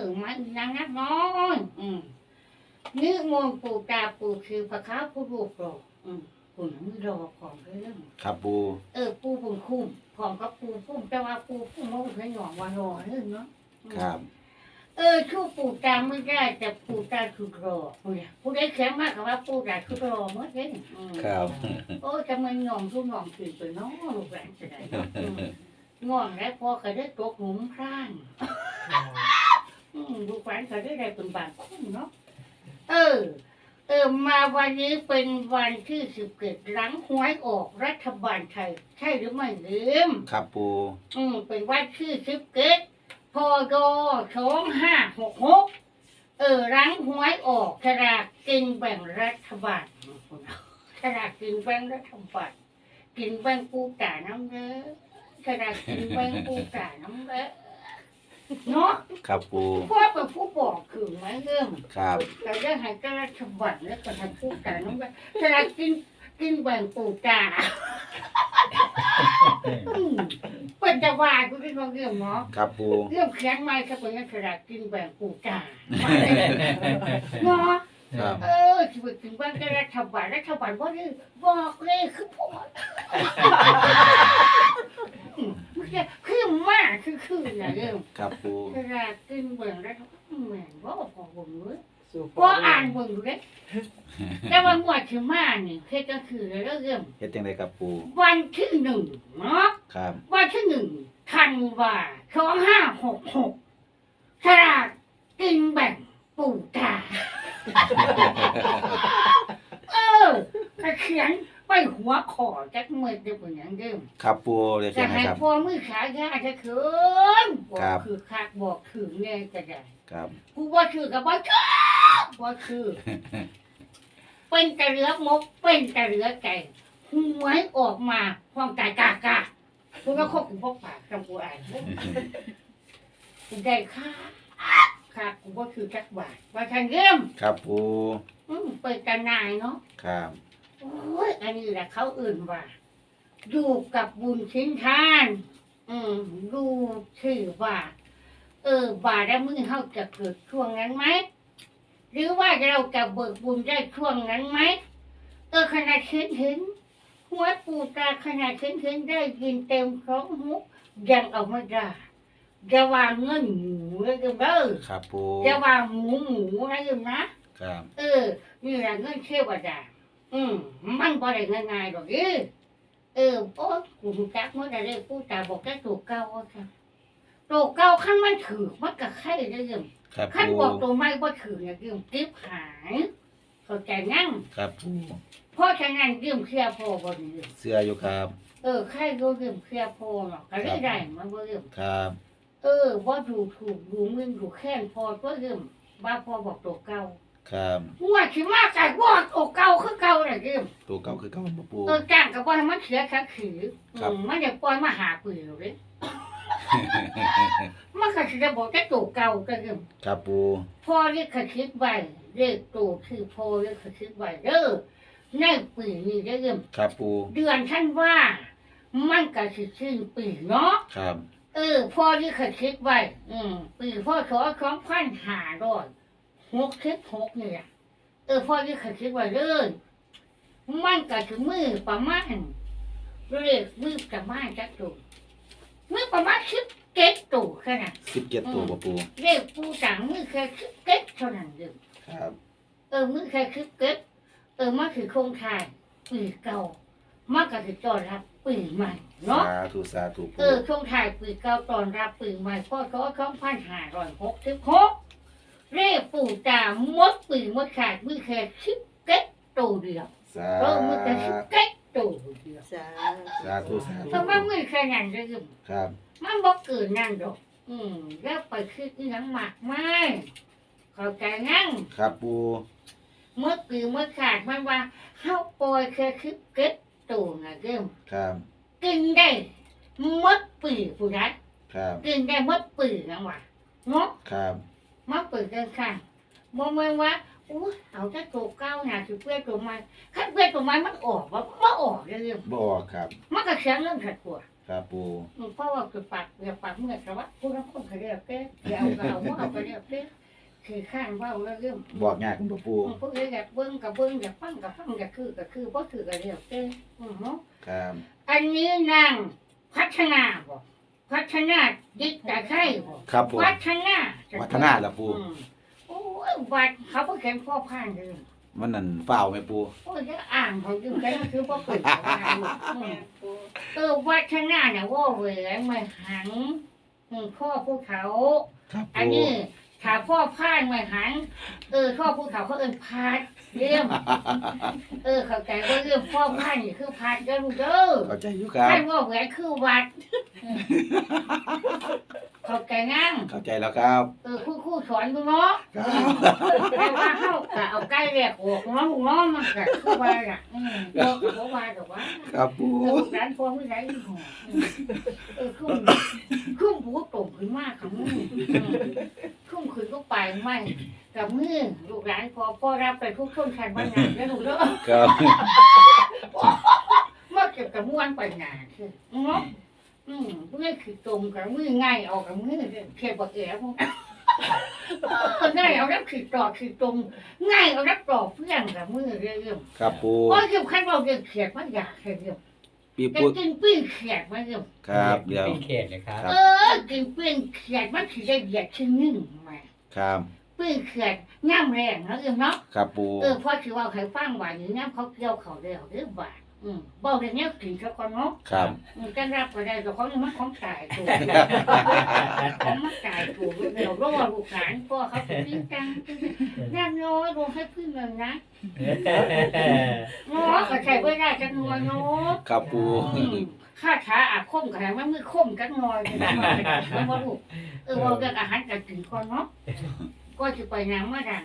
ออมันยังนักน้อยอืมนึกมนต์ปู่ตาปู่คือพระค้าผู้รูปรออืมปู่หนังรอของเรื่องครับปูเออปู่ปุ่มคุ้มของก็ปู่พุ่มแต่ว่าปู่พุ่มมันเคยหยองว่ารอเรื่องเนาะอืมครับ เออชูปู่ตาไม่ได้แต่ปู่ตาคือรอเนี่ยผู้ได้แข็งมากกับว่าปู่ตาคือรอเมื่อกี้อืมครับโอ้จะมันหยองทุกหยองถือไปเน้องลูกหลานจะได้เนาะอืมง่วงแล้วพอก็ได้ตกหลุมพร่าง อืมดูฝันเขาได้ได้เป็นบางคุ้มเนาะ เออ เออ มาวันนี้เป็นวันที่สิบเกิดหลังหวยออกรัฐบาลไทย ใช่หรือไม่ลืม ครับปูอืมเป็นวันที่สิบเกิดพอยสองห้าหกหกเออหลังหวยออกฉลากกินแบ่งรัฐบาลฉลากกินแบ่งรัฐบาลกินแบ่งปูตาน้ำเด้อฉลากกินแบ่งปูตาน้ำเด้อ เนาะครับปูพ่อเป็นผู้บอกคือไหมเรื่องครับเราจะให้กระฉบับแล้วก็ทำผู้การน้องไปจะกินกินแบ่งปูกาอืมเป็นจะว่ากูที่เขาเรื่องเนาะครับปูเรื่องเขียนไม่ถ้าเป็นนักกระดาษกินแบ่งปูกาเนาะครับเออชีวิตถึงบ้านก็รัฐบาลรัฐบาลว่านี่บอกเลยคือผมอื มไม่ใช่คือมากคือคือนะเรื่องครับปูกระดาษกินแบ่งรัฐบาลแม่งว่าพอผมเลยสู่ก็อ่านเบิ่งอยู่เด้แต่ว่างวดที่มานี่เฮ็ดก็คือเรื่องเฮ็ดจังไดครับปูวันที่หนึ่งเนาะครับวันที่หนึ่งธันวาสองห้าหกหกฉลากกินแบ่งปู่ตาเออกระเขียน ไปหัวขอจักเมื่อเดียวเป็นอย่างเดิมครับปูเรียกจะยังไงให้ครับ พ่อมือขายาจะเขินบอครักบ คือคักบอกคือแน่จะได้ครับ กูว่าคือกับว่าคือว่าคือ เป็นกระเหลือกมก เป็นกระเหลือกไก่หวยออกมาความตายกากาคุณก็ควบคุมพวกปากจำกูอ่านกูได้ค่าค่ากูว่าคือจักบาทว่าทางเยี่ยมครับปูอืมเปิดกันนายเนาะ ครับโอ้ยอันนี้แหละเขาอื่นว่าอยู่กับบุญชิ้นทาน อืมดูชื่อว่า เออบาได้มือเขาจะเกิดช่วงนั้นไหม หรือว่าเราจะเบิกบุญได้ช่วงนั้นไหมเออขนาดเห็นเห็นหัวปูตาขนาดเห็นเห็นได้ยินเต็มท้องหูยังเอาไม่ได้จะวางเงินหมูเลยกันเด้อครับปูจะวางหมูหมูนะยังนะครับ เออ นี่แหละเงินเทวดา อืมมันบ่ได้ง่ายๆดอกเด้อเออโอ้กูรู้จักเมื่อใดเลยกูตาบอกแค่ตัวเก่าว่าค่ะตัวเก่าขั้นมันถือมันก็ไข่ได้ยังครับขั้นปูบอกตัวไม่บ่ถือเนี่ยยืมกิ๊บหายเข้าใจงั้งครับปูเพราะฉะนั้นยืมเคลียร์พอบ่ดีเสื้ออยู่ครับ เออใครก็ยืมเคลียร์พอเนาะก็ได้ได้มันบ่ยืมครับ เออว่าดูถูกดูมึนดูแค้นพอก็ยืมบ้าพอบอกตัวเก่า ครับว่าสิมาไก่ว่าตัวเก่าคือเก่าน่ะยืมตัวเก่าคือเก่าบ่ปูเออจ้างกับว่าให้มันเสียขัดขือครับ อืมมันจะปล่อยมาหาปืนเลยมันก็สิจะบอกแต่ตัวเก่าก็ยืมครับปูพ่อเรียกขคิดไว้เรียกตัวคือพ่อเรียกขคิดไว้เด้อในปีนี้ได้ยืมครับปูเดือนท่านว่า มันก็สิสิ้นปีเนาะ ครับ เออพ่อที่เคยคิดไว้ อืมปีพ่อสอสองพันห้าร้อย หกสิบหกนี่แหละเออพ่อที่เคยคิดไว้เลยมันก็ถึงมือประมาณเรียกมือประมาณจักตัวมือประมาณสิบเก็ดตัวแค่นั้น17ตัวบ่ปูเรียกผู้จังมือแค่สิบเก็ดเท่านั้นเองครับ เออมือแค่สิบเก็ดเออมันคือโครงข่ายปีเก่ามันก็คือต้อนรับปีใหม่เนาะสาธุสาธุเอปูอช่วงถ่ายปีเก่าตอนรับปีใหม่พ่อเขาสองพันห้าร้อยหกสิบหก เรียกปู่ตามดปีมดขาดมือแค่สิบเก็ตตัวเดียวสาเออมือแค่สิบเก็ตตัวเดียวสาสาธุสาธุเพราะว่ามือแค่นั้นเลยครับมันบอกเกินนั่นดอก อืมแล้วไปคิดอีหยังมากมายเข้าใจงั้งครับปูเมื่อปีเมื่อขาดมันว่าเฮาปล่อยแค่สิบเก็ตตตัวนะเริ่มครับกินได้หมดปีผู้ใดครับกินได้หมดปีนะวะเนาะครับ หมดปีเดินข้างบ่แม่นว่าอู้เอาแต่ตัวเก้าน่ะสิเพื่อตัวใหม่คันเพื่อตัวใหม่มันออกว่าบ่ออกเรื่องบออกครับ มันก็เสียงเรื่องขัดตัวครับปูอืมเพราะว่าคือปากเรียกปากเมื่อแต่ว่าผู้นั้นคนเขาเรียกเต้เดี๋ยวเอาก็เอาว่าเอาก็เรียกเต้คือข้างเว่าแล้วเรื่องบอกยากคุณปูอืมพวกนี้อยากเบิ้งกับเบิ้งอยากฟังกับฟังอยากคือกับคือเพราะคือกับเรียกเต้อืมเนาะครับ อันนี้นางพัฒนาบ่ พัฒนาดิกตะไคร้บ่ครับปูพัฒนาวัฒนาละปูอืมโอ้ยวัดเขาเพิ่งเขียนพ่อพานเลย มันนั่นเฝ้าวไหมปูโอ้ยจะอ่านเขาอยู่กันคือพ่อเปิดเขาอ่านอืมเออวัฒนาเนี่ยว่าเหวยมาหันอืมพ่อผู้เขา ครับอันปูนี้ ถ้าพ่อพานมาหัน เออพ่อผู้เขาเขาเอินพาดเรื่องเออ เข้าใจว่าเรื่องพ่อพานนี่คือพาดเด้อลูกเด้อเข้าใจอยู่ครับท่านว่าแหวนคือวัด เข้าใจงั้งเข้าใจแล้วครับ เออครู่ครู่สอนดูเนาะครับ แต่ว่าเข้ากะเอาใกล้แรกออกเนาะลูกเนาะมันก็คือว่าอะอืมบอกกับว่าว่าแต่ว่า ครับปูเออร้านพอไม่ได้ที่หัวเออคุ้มคุ้มผูตรงขึ้นมากค่ะมึงคุ้มขึ้นก็ไปไม่กับมือลูกหลานพอพ่อรับไปทุกช่วงชันวันงานแล้วลูกเด้อครับมาเก็บกับม้วนไปงานคือเนาะ อืมเมื่อคือตรงกับมือง่ายเอากับมือเทียบกับแอ๋พวกนั้นเออง่ายเอารับคือต่อคือตรงง่ายเอารับต่อเพื่อนกับมือเรื่องครับปูโอ้ยคือขั้นเราเรื่องเขียดมันอยากเรื่องปีจะปูกินปิ้งเขียดมาเรื่องครับเดี๋ยว เป็นเขตเลยครับเออกินปิ้งเขียดมันคือได้เหยียดชิ้นหนึ่งมาครับ ปิ้งเขียดย่ำแรงเนาะเรื่องเนาะครับปูเออพ่อคือว่าใครฟังว่าอย่างนี้เขาเกี่ยวเขาเร็วหรือบ่า อืมบอกอย่างนี้กินเขาก่อนเนาะครับ อืมจะรับก็ได้แต่เขาเนี่ยมันของตายถูกของมันตายถูกเดี๋ยวรอลูกหลานพ่อเขาจะปิ้งจังน่าน้อยลงให้พึ่งเลยนะเนาะก็ใช้ไว้ได้จังน้อยเนาะ ครับปู อืมข้าช้าอาคมกันมันมือคมจังน้อยเลยนะไม่ว่าลูกเออว่าเรื่องอาหารการกินก่อนเนาะก็จะไปน้ำมาดัง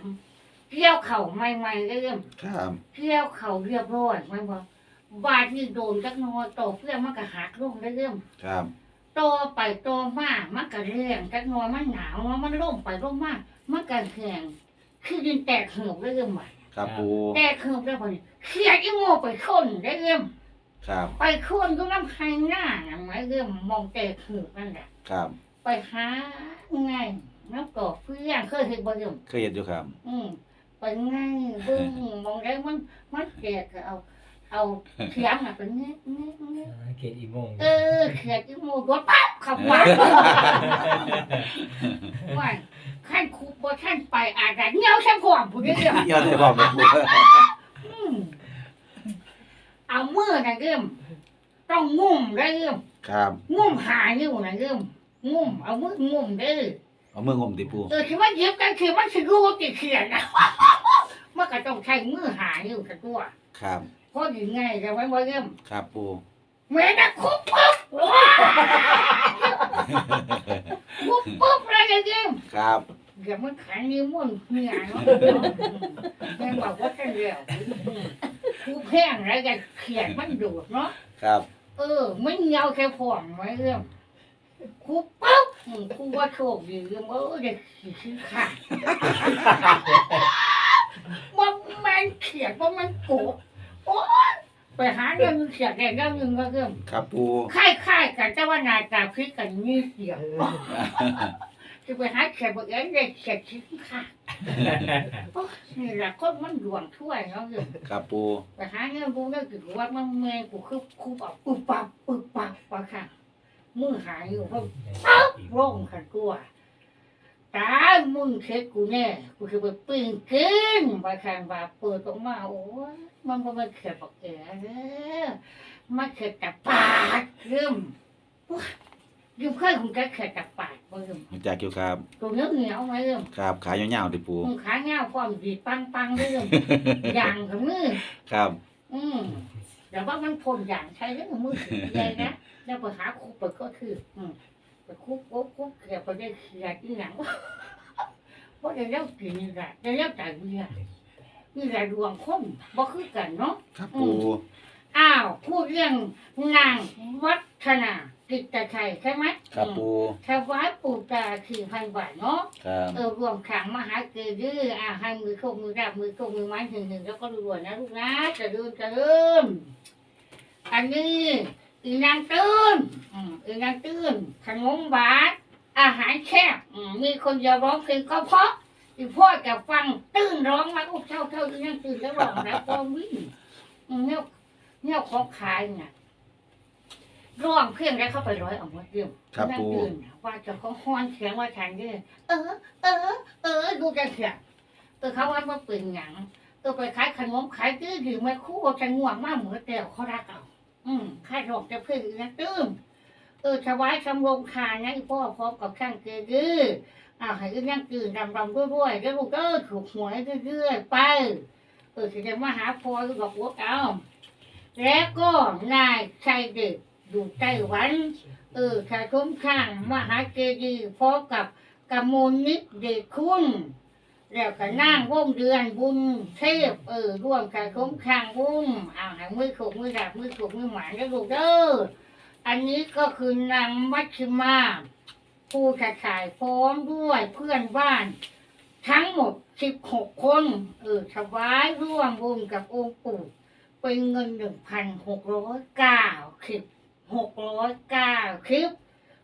เกี่ยวเข่าใหม่ๆเริ่มครับ เกี่ยวเข่าเรียบร้อยมันบอก บาดนี่โดนจักหนอยต่อเพื่อนมันก็หักลงได้เริ่มครับ ต่อไปต่อมามันก็แรงจักหนอยมันหนาวเนาะมันล่มไปล่มมามันก็แข็งคือดินแตกเหือบได้เริ่มใหม่ครับปูแตกเหือบได้พอดีเครียดอีโง่ไปคนได้เริ่มครับไปคนก็น้ำไห้หน้าน่ะไม่เริ่มมองแตกเหือบนั่นแหละครับไปหาไงน้ำต่อเพื่อนเคยเห็นบ่เริ่มเคยเห็นอยู่ครับ อืมไปง่ายเบิ่งมองได้มันมันแก่ก็เอา เอาเขียงอะเป็นเงี้ยเงี้ยเงี้ยเขตอีโมงเออเขียงที่มูรถปั๊บขับมาว่าขั้นคุบบ่ท่านไปอาจจะเงี้ยวแค่พวงผู้เดียวยอดได้บอกไหมปูอืมเอามือนะเริ่มต้องงุ่มได้เริ่มครับงุ่มหาอยู่นะเริ่มงุ่มเอามืองุ่มเด้อเอามืองมติปูเออคิดว่าเย็บกันคือมันสิรู้ติเขียนนะมันก็ต้องใช้มือหาอยู่กันตัวครับเพราะยังไงจะไว้ว่าเริ่มครับปูแม่นะคุบปุ๊บว้าคุบปุ๊บอะไรกันเริ่มครับเดี๋ยวมันขันนิ้วมันเหนื่อยเนาะแม่บอกว่าท่านเร็วคุบแห้งอะไรกันเขียนมันดูดเนาะครับ เออไม่เงาแค่ผ่องไว้เริ่มคุบปุ๊บอืมคุบว่าโชคดีเรื่องเออเด็กขี้ขาดว่ามันเขียดว่ามันโกรธ โอ๊ยไปหาเรื่องเขียดได้เรื่องหนึงก็เรื่องครับปูค่ายๆกันแต่ว่าหนาตาพริกกันนี่เดียวจะไปหาเขียดบอกเอ้ยได้เขียดชิ้นค่ะโอ๊ยนี่แหละคนมันดวงช่วยเนาะเรื่อง ครับปูไปหาเรื่องกูเรื่องกูว่ามันเมย์กูคือคูปับปุ๊บปับปุ๊บปับปะค่ะมือหายอยู่เพราะร่งขันตัวตามึงเช็ดกูแน่กูคือไปปิ้งกินไปขันบาเปิดออกมาโอ้ย มันก็ไม่เข็ดปากแก่เด้อมาเข็ดแต่ปากยืมว้ายืมเคยของแกเข็ดแต่ปากบ่ยืมรู้จากอยู่ครับตัวเนื้อเหนียวไหมยืมครับขายยาวๆติปูมึงขาเงาความดีปังปังๆยืมอย่างกับมือครับ อืมแต่ว่ามันพ่นอย่างใช้แล้วมือถือใหญ่นะแล้วไปหาครูเปิดก็คือ อืมไปคุกคุกคุกเกลียบไปได้เขียดที่หนังเพราะเดี๋ยวเล่ากินนี่แหละเดี๋ยวเล่าจ่ายเบี้ย นี่แหละดวงคนบ่คือกันเนาะ ครับปูอ้าวพูดเรื่องนางวัฒนากิตชัยใช่ไหมครับปูถวายปู่ตาสี่พันบาทเนาะครับเออรวมขังมหาเกดืออ่าให้มือโคกมือราบมือโคกมือไม้ถึงหนึ่งแล้วก็รวยๆนะลูกนะจะเริ่มจะเริ่มอันนี้อีนางตื้นอืมอีนางตื้นขนมหวานอาหารแซ่บอืมมีคนจะร้องเพลงก็เพราะ อีพ่อจะฟังตื้นร้องมาอุ้เท่าเท่าอีนางตื้นแล้วร้องแล้วก็วิ่งเนี่ยเนี่ยของขายเนี่ยร้องเพียงแล้เข้าไปร้อยเอาหมดเดียวครับนั่งปูตื่นว่าเจะเขาฮ้อนเสียงว่าฉันเด้อเออ เออ เออดูจะเสียงเออเขาว่ามันเป็นหยังเออไปขายขนมขายตื้อถือมาคู่จะง่วงมากเหมือนแต่เขารักเอาอืมข้าดอกจะเพื่อนอีกนะตื้มเออถวายคำลงคานะอีพ่อพร้อมกับข้างเกลือ อ่าให้อีนั่งตื่นรำรำด้วยๆแล้วลูกเออถูกหวยเรื่อยๆไปเออจะมาหาพอลูกบอกว่าเอาแล้วก็นายชายเด็กอยู่ไต้หวัน เออชายคุ้มข้างมหาเจดีย์พร้อมกับกมลนิดเดชคุณแล้วก็นั่งวงเดือนบุญเทพเออร่วมชายคุ้มข้างวุ้งอ่าให้มือขกมือดับมือขกมือหมานแล้วลูกเด้ออันนี้ก็คือนางมัชชิมา ผู้ชายชายพร้อมด้วยเพื่อนบ้าน ทั้งหมดสิบหกคน เออถวายร่วมบุญกับองค์ปู่เป็นเงินหนึ่งพันหกร้อยเก้าสิบหกร้อยเก้าคลิป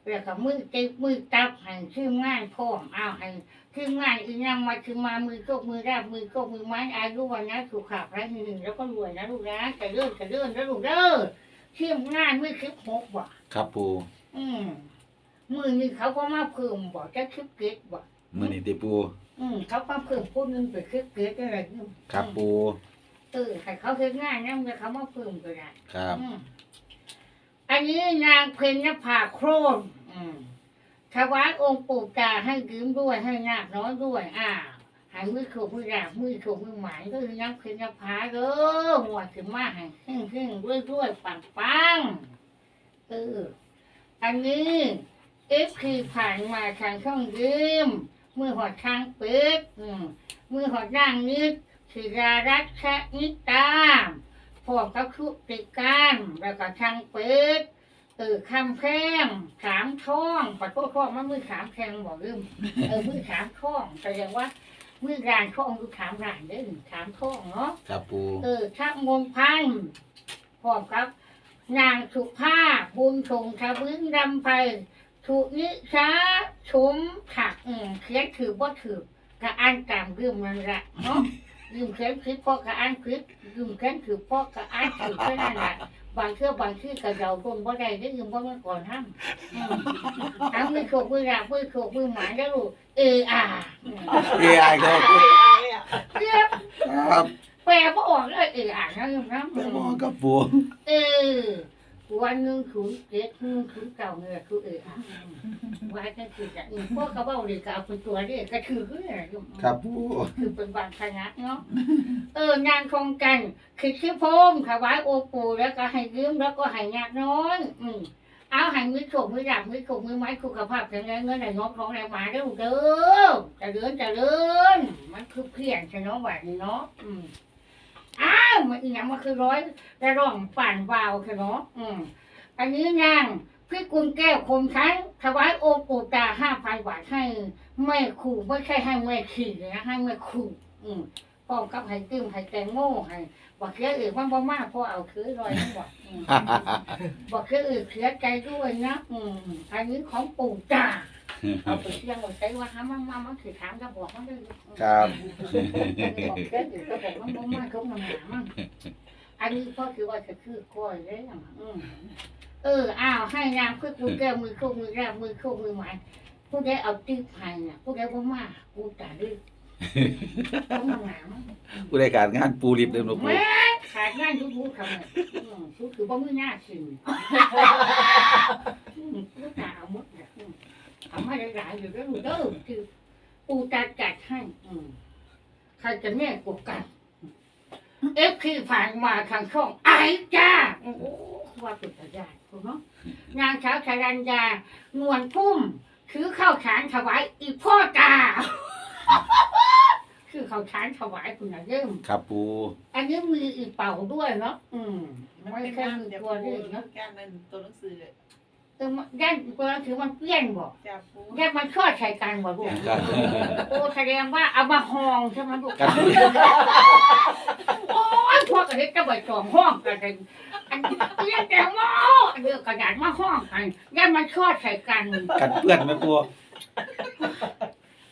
แล้วก็มือติ๊บมือตับให้ชื่องานพร้อมเอาให้ชื่องานอีนำมาชื่อมามือโกกมือราบมือโกกมือไม้อายุวันนะสุขภาพแรงหนึ่งแล้วก็รวยนะลูกนะจะเลื่อนจะเลื่อนนะลูกเด้อชื่องานมือคลิปหกบ่ครับปูอืม มือนี้เขาก็มาเพิ่มบ่จะคลิปเกตบ่มือนี่ติปู อืมเขามาเพิ่มพูดนึงเป็นคลิปเกตอะไรนี่ครับปู เออให้เขาเฮ็ดงานนั่นเลยเขามาเพิ่มก็ได้ครับ อืมอันนี้นางเพญนภาโครนอืมถวายองค์ปู่ตาให้ยืมด้วยให้นาคน้อยด้วยอ่าใหายมือถูกมือดาบมือถูกมือหมายก็คือนางเพญนภาเด้อหัวถึงมาให้ขึ้นขึ้นด้วยด้วยปังปังเอออันนี้ เอฟคือผ่านมาทางช่องยืมมือหอดทางเปิดอืมมือหอดนั่งนิดศิรารัตชนิตามพวกเขาคุติกันแล้วก็ทางเป็ดเออคำแพงสามช่องขอโทษพ่อมันมือสามแพงบอกลืมเออมือสามช่องแสดงว่ามือรานช่องคือสามรานเด้อสามช่องเนาะครับปูเออชักมงพันธุ์พร้อมครับ นางสุภาพบุญชงทวินดำไป ถูกนิชาชมถักอืมเขียนถือบ่ถือกระอ่านตามเรื่องมันละเนาะยืมเขียนผิดพ่อกระอ่านผิดยืมเขียนถือพ่อกระอ่านถือแค่นั้นแหละบางเชื่อบางชื่อกระเดาคนบ่ได้ได้ยืมบ่มาก่อนห้ามอืมทั้งมือโขกมือราบมือโขกมือหมายแล้วลูกเอออ่าอืมเอ้ยครับเรียบครับแปลบ่ออกเลยเอออ่านะยืมนะไปมองกับปูเออ วันหนึ่งศูนย์เจ็ดหนึ่งศูนย์เก้าเนี่ยคือเอออ่าว่าก็คือจะอืมพวกกระเบ้าเลยก็เอาเป็นตัวนี่ก็ถือคือเนี่ยอืมครับปูคือเป็นบางคณะเนาะเอองานโครงกัน คือชื่อพมถวายโอปูแล้วก็ให้ยืมแล้วก็ให้ญาติน้อยอืมเอาให้มือโขกมือดับมือโขกมือไม้คุกภาพแข็งแรงเงินไหลงอกของไหลมาเด้อลูกเด้อจะเลื่อนจะเลื่อนมันคือเพียงใช่เนาะแบบนี้เนาะอืม อ้าวมันอีหยังมันคือร้อยระร่องป่านวาวใช่เนาะอืมอันนี้นางพี่กุลแก้วคมชั้นถวายโอปูตาห้าพันบาทให้แม่ขู่ไม่ใช่ให้แม่ขี่นะให้แม่ขู่อืมพร้อมกับให้ตื้มให้แตงโมให้บอกเสียอื่นมันบ่มากเพราะเอาคือรอยนั่นบอกอืมบอกเสียอื่นเสียใจด้วยนะอืมอันนี้ของปู่จ่า เอาไปเสี่ยงไว้ใช้ว่าหามันมามันถือถามก็บอกมันเลยครับบอกเสียอื่นก็บอกมันบ่มากเขามาหามันอันนี้พ่อคือว่าจะคือกล้วยเลยอะอืมเอออ้าวให้นางเพื่อกูแก้วมือโคกมือแรกมือโคกมือหมายผู้ใดเอาติ๊บให้น่ะผู้ใดบ่มากูจ่าดื้อเขามาหามันผู้ได้การงานปูริบเดิมหลวงปูแม่ขาดงานทุกทุกคำเลยอืมทุกคือว่ามือหน้าสิงอืมลูกหนาวมดเนี่ยอืม เอามาหลายๆอยู่แล้วลูกเด้อคือปูตาจัดให้อืมใครจะแม่กว่ากันเอฟคือผ่านมาทางช่องไอจ้าโอ้โหว่าเป็นตาญาติคุณเนาะนางสาวชารัญญานวลพุ่มถือข้าวฉานถวายอีพ่อตาถคือเขาช้านถวายคุณนะเริ่มครับปูอันนี้มีอีกเป่าด้วยเนาะอืมมันไม่เป็นใช่งานมีเดี๋ยวตัวปูเรื่องเนาะงานนั้นตัวหนังสือ เออมันย่านตัวนั้นถือมันเปลี่ยนบ่จ้าปูย่านมันชอดใช้กันบ่ลูกครับโอ้แสดงว่าเอามาห้องใช่ไหมลูกกันโอ้ยพวกกันนี้จะไปสองห้องกันเลยอันนี้เรียกแต่หม้ออันนี้กระดาษมาห้องกันย่านมันชอดใช้กัน กันเปื้อนไหมปู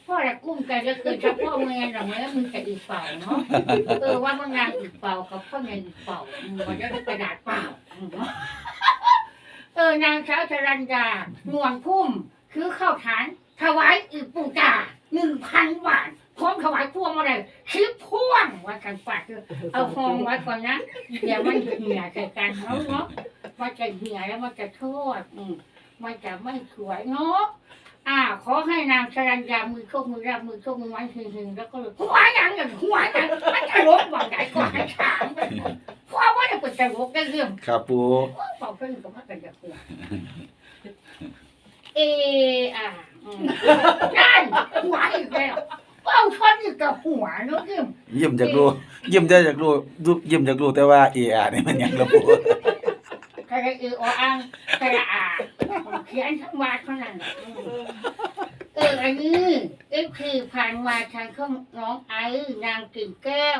พ่อจะกุ้มใจจะเกินเฉพาะเมียแต่เมื่อมึงจะอีกเป่าเนาะเออว่ามันงานอีกเป่ากับพ่อเมียอีกเป่าอืมมันจะได้กระดาษเปล่าอืมเนาะเออนางสาวจรัญญาหนวงพุ่ม คือเข้าวฐาน ถวายอีกปูจาหนึ่งพันบาทพร้อมถวายพวงมาเลยชิปพ่วงว่ากันฝากคือเอาฟองไว้ก่อนนะเดี๋ยวมันเหี่ยใส่กันเนาะเนาะมันจะเหี่ยแล้วมันจะโทษอืมมันจะไม่สวยเนาะอ่า ขอให้นางสรัญญามือโชคมือรับมือโชคมือไม้หึงหึงแล้วก็เลยหัวยังอย่างหัวยังมันจะลบหวังไหนก่อนให้ถามเพราะว่าจะเป็นจะลบได้เรื่องครับปู เป่าเพื่อนกับพักกันจะหัว เออ่าอืมนั่นหัวอีกแล้วเป้าชนอีกกับหัวเนอะเรื่องเยี่ยมจากรูเยี่ยมได้จากรูดูเยี่ยมจากรูแต่ว่าเออานี่มันหยังละปูใครเอออังใครอ่าเขียนทั้งวันเท่านั้นน่ะอืมเอออันนี้ก็คือผ่านมาทางข้องน้องไอ้นางกิ่งแก้ว